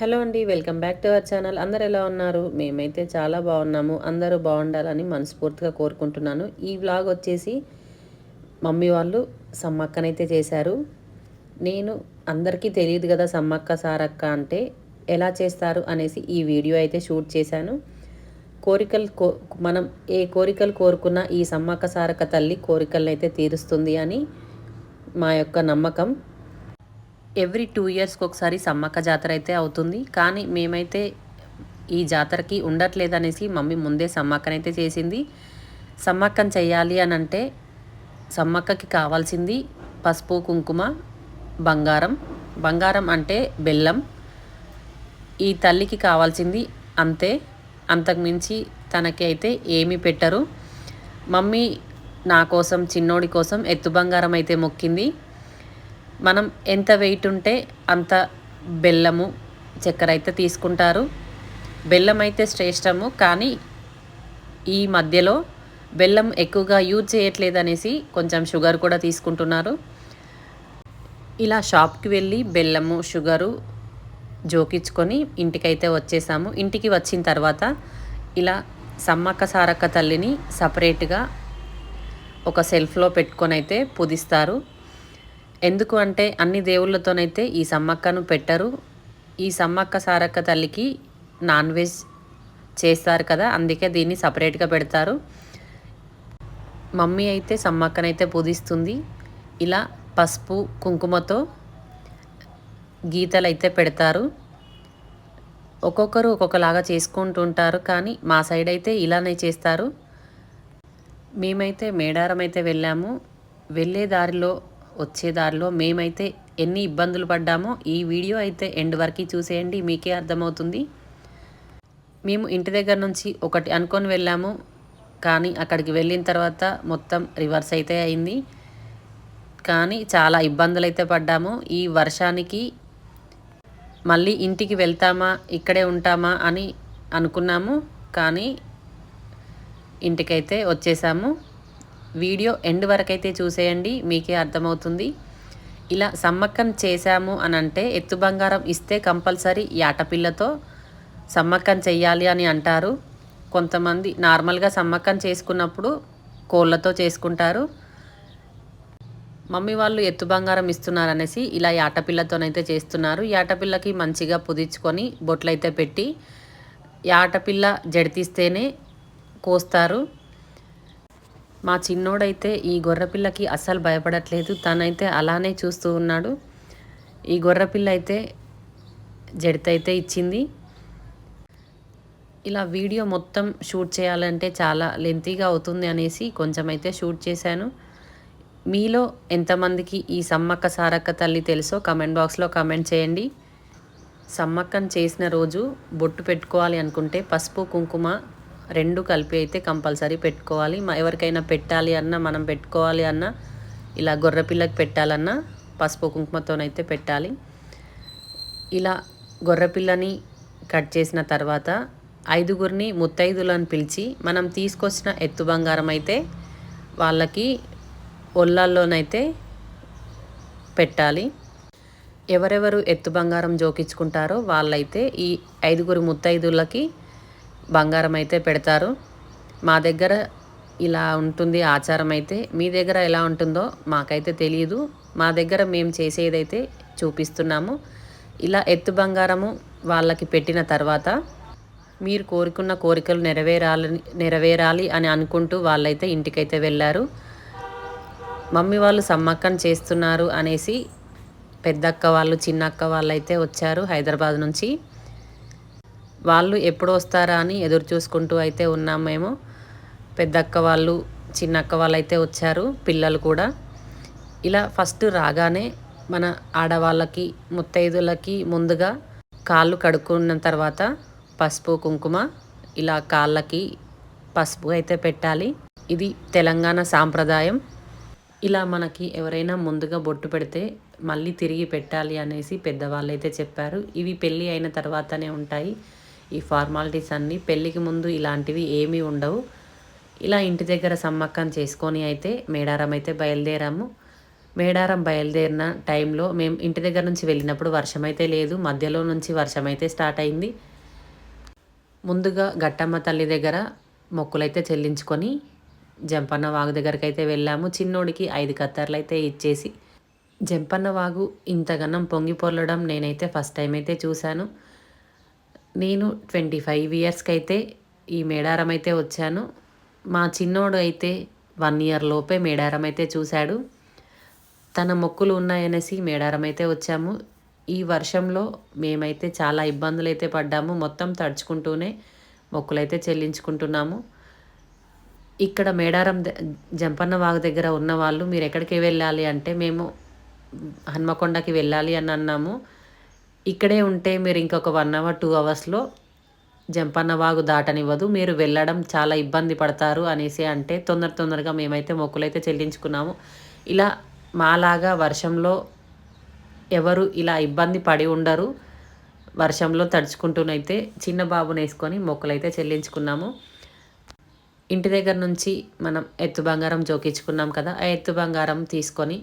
Hello అండి welcome back to our channel. అందరు ఎలా ఉన్నారు? మేమైతే చాలా బాగున్నాము. అందరూ బాగుండాలని మనస్ఫూర్తిగా కోరుకుంటున్నాను. ఈ వ్లాగ్ వచ్చేసి మమ్మీ వాళ్ళు సమ్మక్కనైతే చేశారు. నేను అందరికీ తెలియదు కదా సమ్మక్క సారక్క అంటే ఎలా చేస్తారు అనేసి ఈ వీడియో అయితే షూట్ చేశాను. కోరికలు కో మనం ఏ కోరికలు కోరుకున్నా ఈ సమ్మక్క సారక్క తల్లి కోరికలను అయితే తీరుస్తుంది అని మా యొక్క నమ్మకం. ఎవ్రీ టూ ఇయర్స్కి ఒకసారి సమ్మక్క జాతర అయితే అవుతుంది. కానీ మేమైతే ఈ జాతరకి ఉండట్లేదనేసి మమ్మీ ముందే సమ్మక్కనైతే చేసింది. సమ్మక్కం చేయాలి అని అంటే సమ్మక్కకి కావాల్సింది పసుపు కుంకుమ బంగారం. బంగారం అంటే బెల్లం. ఈ తల్లికి కావాల్సింది అంతే. అంతకుమించి తనకి అయితే ఏమీ పెట్టరు. మమ్మీ నా కోసం చిన్నోడి కోసం ఎత్తు బంగారం అయితే మొక్కింది. మనం ఎంత వెయిట్ ఉంటే అంత బెల్లము చక్కెర అయితే తీసుకుంటారు. బెల్లం అయితే శ్రేష్టము కానీ ఈ మధ్యలో బెల్లం ఎక్కువగా యూజ్ చేయట్లేదు అనేసి కొంచెం షుగర్ కూడా తీసుకుంటున్నారు. ఇలా షాప్కి వెళ్ళి బెల్లము షుగరు జోకించుకొని ఇంటికైతే వచ్చేసాము. ఇంటికి వచ్చిన తర్వాత ఇలా సమ్మక్క సారక్క తల్లిని సపరేట్గా ఒక సెల్ఫ్లో పెట్టుకొని అయితే పుదిస్తారు. ఎందుకు అంటే అన్ని దేవుళ్ళతోనైతే ఈ సమ్మక్కను పెట్టరు. ఈ సమ్మక్క సారక్క తల్లికి నాన్ వెజ్ చేస్తారు కదా అందుకే దీన్ని సపరేట్గా పెడతారు. మమ్మీ అయితే సమ్మక్కనైతే పూజిస్తుంది. ఇలా పసుపు కుంకుమతో గీతలు అయితే పెడతారు. ఒక్కొక్కరు ఒక్కొక్కలాగా చేసుకుంటుంటారు కానీ మా సైడ్ అయితే ఇలానే చేస్తారు. మేమైతే మేడారం అయితే వెళ్ళాము. వెళ్ళే దారిలో వచ్చే దారిలో మేమైతే ఎన్ని ఇబ్బందులు పడ్డామో ఈ వీడియో అయితే ఎండ్ వరకు చూసేయండి మీకే అర్థమవుతుంది. మేము ఇంటి దగ్గర నుంచి ఒకటి అనుకొని వెళ్ళాము కానీ అక్కడికి వెళ్ళిన తర్వాత మొత్తం రివర్స్ అయితే అయింది. కానీ చాలా ఇబ్బందులు అయితే పడ్డాము. ఈ వర్షానికి మళ్ళీ ఇంటికి వెళ్తామా ఇక్కడే ఉంటామా అని అనుకున్నాము కానీ ఇంటికైతే వచ్చేసాము. వీడియో ఎండ్ వరకైతే చూసేయండి మీకే అర్థమవుతుంది. ఇలా సమ్మక్కం చేశాము అని అంటే ఎత్తు బంగారం ఇస్తే కంపల్సరీ యాటపిల్లతో సమ్మక్కం చెయ్యాలి అని అంటారు. కొంతమంది నార్మల్గా సమ్మక్కం చేసుకున్నప్పుడు కోళ్ళతో చేసుకుంటారు. మమ్మీ వాళ్ళు ఎత్తు బంగారం ఇస్తున్నారు అనేసి ఇలా యాటపిల్లతోనైతే చేస్తున్నారు. యాటపిల్లకి మంచిగా పుదించుకొని బొట్లయితే పెట్టి యాటపిల్ల జడితీస్తేనే కోస్తారు. మా చిన్నోడైతే ఈ గొర్రెపిల్లకి అస్సలు భయపడట్లేదు. తనైతే అలానే చూస్తూ ఉన్నాడు. ఈ గొర్రెపిల్ల అయితే జడితైతే ఇచ్చింది. ఇలా వీడియో మొత్తం షూట్ చేయాలంటే చాలా లెంతీగా అవుతుంది అనేసి కొంచెం అయితే షూట్ చేశాను. మీలో ఎంతమందికి ఈ సమ్మక్క సారక్క తల్లి తెలుసో కమెంట్ బాక్స్లో కమెంట్ చేయండి. సమ్మక్కను చేసిన రోజు బొట్టు పెట్టుకోవాలి అనుకుంటే పసుపు కుంకుమ రెండు కలిపి అయితే కంపల్సరీ పెట్టుకోవాలి. ఎవరికైనా పెట్టాలి అన్నా మనం పెట్టుకోవాలి అన్నా ఇలా గొర్రెపిల్లకి పెట్టాలన్నా పసుపు కుంకుమతోనైతే పెట్టాలి. ఇలా గొర్రెపిల్లని కట్ చేసిన తర్వాత ఐదుగురిని ముత్తైదులను పిలిచి మనం తీసుకొచ్చిన ఎత్తు బంగారం అయితే వాళ్ళకి ఒళ్ళల్లోనైతే పెట్టాలి. ఎవరెవరు ఎత్తు బంగారం జోకించుకుంటారో వాళ్ళైతే ఈ ఐదుగురు ముత్తైదులకి బంగారం అయితే పెడతారు. మా దగ్గర ఇలా ఉంటుంది ఆచారం అయితే మీ దగ్గర ఎలా ఉంటుందో మాకైతే తెలియదు మా దగ్గర మేము చేసేదైతే చూపిస్తున్నాము. ఇలా ఎత్తు బంగారము వాళ్ళకి పెట్టిన తర్వాత మీరు కోరుకున్న కోరికలు నెరవేరాలని నెరవేరాలి అని అనుకుంటూ వాళ్ళైతే ఇంటికైతే వెళ్ళారు. మమ్మీ వాళ్ళు సమ్మక్కం చేస్తున్నారు అనేసి పెద్దక్క వాళ్ళు చిన్నక్క వాళ్ళు అయితే వచ్చారు హైదరాబాద్ నుంచి. వాళ్ళు ఎప్పుడు వస్తారా అని ఎదురు చూసుకుంటూ అయితే ఉన్నాం మేము. పెద్దక్క వాళ్ళు చిన్నక్క వాళ్ళు అయితే వచ్చారు పిల్లలు కూడా. ఇలా ఫస్ట్ రాగానే మన ఆడవాళ్ళకి ముత్తైదులకి ముందుగా కాళ్ళు కడుక్కున్న తర్వాత పసుపు కుంకుమ ఇలా కాళ్ళకి పసుపు అయితే పెట్టాలి. ఇది తెలంగాణ సాంప్రదాయం. ఇలా మనకి ఎవరైనా ముందుగా బొట్టు పెడితే మళ్ళీ తిరిగి పెట్టాలి అనేసి పెద్దవాళ్ళు అయితే చెప్పారు. ఇవి పెళ్ళి అయిన తర్వాతనే ఉంటాయి. ఈ ఫార్మాలిటీస్ అన్నీ పెళ్ళికి ముందు ఇలాంటివి ఏమీ ఉండవు. ఇలా ఇంటి దగ్గర సమ్మక్కం చేసుకొని అయితే మేడారం అయితే బయలుదేరాము. మేడారం బయలుదేరిన టైంలో మేము ఇంటి దగ్గర నుంచి వెళ్ళినప్పుడు వర్షం అయితే లేదు మధ్యలో నుంచి వర్షం అయితే స్టార్ట్ అయింది. ముందుగా గట్టమ్మ తల్లి దగ్గర మొక్కులైతే చెల్లించుకొని జంపన్న వాగు దగ్గరికి అయితే వెళ్ళాము. చిన్నోడికి ఐదు కత్తర్లు అయితే ఇచ్చేసి జంపన్న వాగు ఇంతగనం పొంగి పొర్లడం నేనైతే ఫస్ట్ టైం అయితే చూశాను. నేను ట్వంటీ ఫైవ్ ఇయర్స్కి అయితే ఈ మేడారం అయితే వచ్చాను. మా చిన్నోడు అయితే వన్ ఇయర్ లోపే మేడారం అయితే చూశాడు. తన మొక్కులు ఉన్నాయనేసి మేడారం అయితే వచ్చాము. ఈ వర్షంలో మేమైతే చాలా ఇబ్బందులు అయితే పడ్డాము. మొత్తం తడుచుకుంటూనే మొక్కులైతే చెల్లించుకుంటున్నాము. ఇక్కడ మేడారం జంపన్న వాగు దగ్గర ఉన్న వాళ్ళు మీరు ఎక్కడికి వెళ్ళాలి? అంటే మేము హన్మకొండకి వెళ్ళాలి అని అన్నాము. ఇక్కడే ఉంటే మీరు ఇంకొక వన్ అవర్ టూ అవర్స్లో జంపన్న వాగు దాటనివ్వదు. మీరు వెళ్ళడం చాలా ఇబ్బంది పడతారు అనేసి అంటే తొందర తొందరగా మేమైతే మొక్కులైతే చెల్లించుకున్నాము. ఇలా మాలాగా వర్షంలో ఎవరు ఇలా ఇబ్బంది పడి ఉండరు. వర్షంలో తడుచుకుంటూనైతే చిన్న బాబుని వేసుకొని మొక్కలైతే చెల్లించుకున్నాము. ఇంటి దగ్గర నుంచి మనం ఎత్తు బంగారం జోకించుకున్నాం కదా ఆ ఎత్తు బంగారం తీసుకొని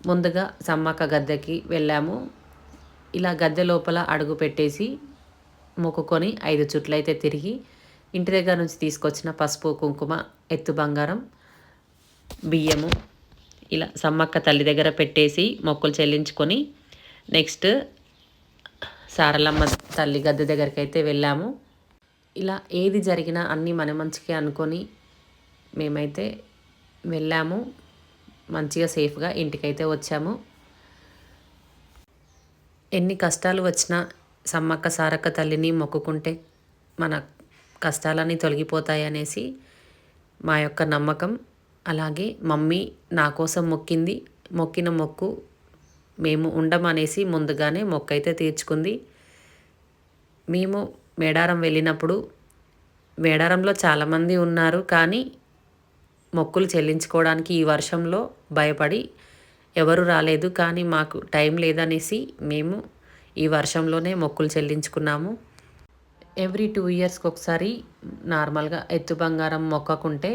ముందుగా సమ్మక్క గద్దెకి వెళ్ళాము. ఇలా గద్దె లోపల అడుగు పెట్టేసి మొక్కుకొని ఐదు చుట్లయితే తిరిగి ఇంటి దగ్గర నుంచి తీసుకొచ్చిన పసుపు కుంకుమ ఎత్తు బంగారం బియ్యము ఇలా సమ్మక్క తల్లి దగ్గర పెట్టేసి మొక్కులు చెల్లించుకొని నెక్స్ట్ సారలమ్మ తల్లి గద్దె దగ్గరికి అయితే వెళ్ళాము. ఇలా ఏది జరిగినా అన్నీ మన మంచికే అనుకొని మేమైతే వెళ్ళాము. మంచిగా సేఫ్గా ఇంటికైతే వచ్చాము. ఎన్ని కష్టాలు వచ్చినా సమ్మక్క సారక్క తల్లిని మొక్కుకుంటే మన కష్టాలన్నీ తొలగిపోతాయి అనేసి మా యొక్క నమ్మకం. అలాగే మమ్మీ నా కోసం మొక్కింది. మొక్కిన మొక్కు మేము ఉండమనేసి ముందుగానే మొక్క అయితే తీర్చుకుంది. మేము మేడారం వెళ్ళినప్పుడు మేడారంలో చాలామంది ఉన్నారు కానీ మొక్కులు చెల్లించుకోవడానికి ఈ వర్షంలో భయపడి ఎవరు రాలేదు కానీ మాకు టైం లేదనేసి మేము ఈ వర్షంలోనే మొక్కులు చెల్లించుకున్నాము. ఎవ్రీ టూ ఇయర్స్కి ఒకసారి నార్మల్గా ఎత్తు బంగారం మొక్కకుంటే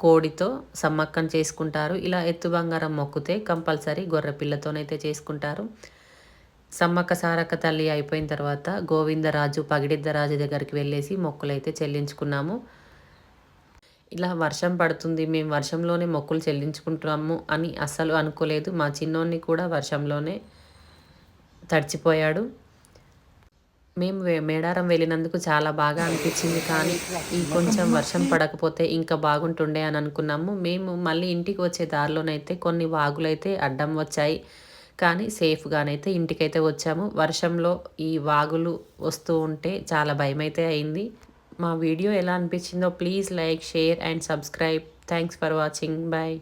కోడితో సమ్మక్కం చేసుకుంటారు. ఇలా ఎత్తు బంగారం మొక్కుతే కంపల్సరీ గొర్రె పిల్లతోనైతే చేసుకుంటారు. సమ్మక్క సారక్క తల్లి అయిపోయిన తర్వాత గోవిందరాజు పగిడిద్దరాజు దగ్గరికి వెళ్ళేసి మొక్కులైతే చెల్లించుకున్నాము. ఇలా వర్షం పడుతుంది మేము వర్షంలోనే మొక్కులు చెల్లించుకుంటున్నాము అని అస్సలు అనుకోలేదు. మా చిన్నోన్ని కూడా వర్షంలోనే తడిచిపోయాడు. మేము మేడారం వెళ్ళినందుకు చాలా బాగా అనిపించింది కానీ ఈ కొంచెం వర్షం పడకపోతే ఇంకా బాగుంటుండే అని అనుకున్నాము. మేము మళ్ళీ ఇంటికి వచ్చే దారిలోనైతే కొన్ని వాగులైతే అడ్డం వచ్చాయి కానీ సేఫ్గానైతే ఇంటికైతే వచ్చాము. వర్షంలో ఈ వాగులు వస్తూ ఉంటే చాలా భయమైతే అయింది. మా వీడియో ఎలా అనిపించిందో please like share and subscribe. Thanks for watching. Bye.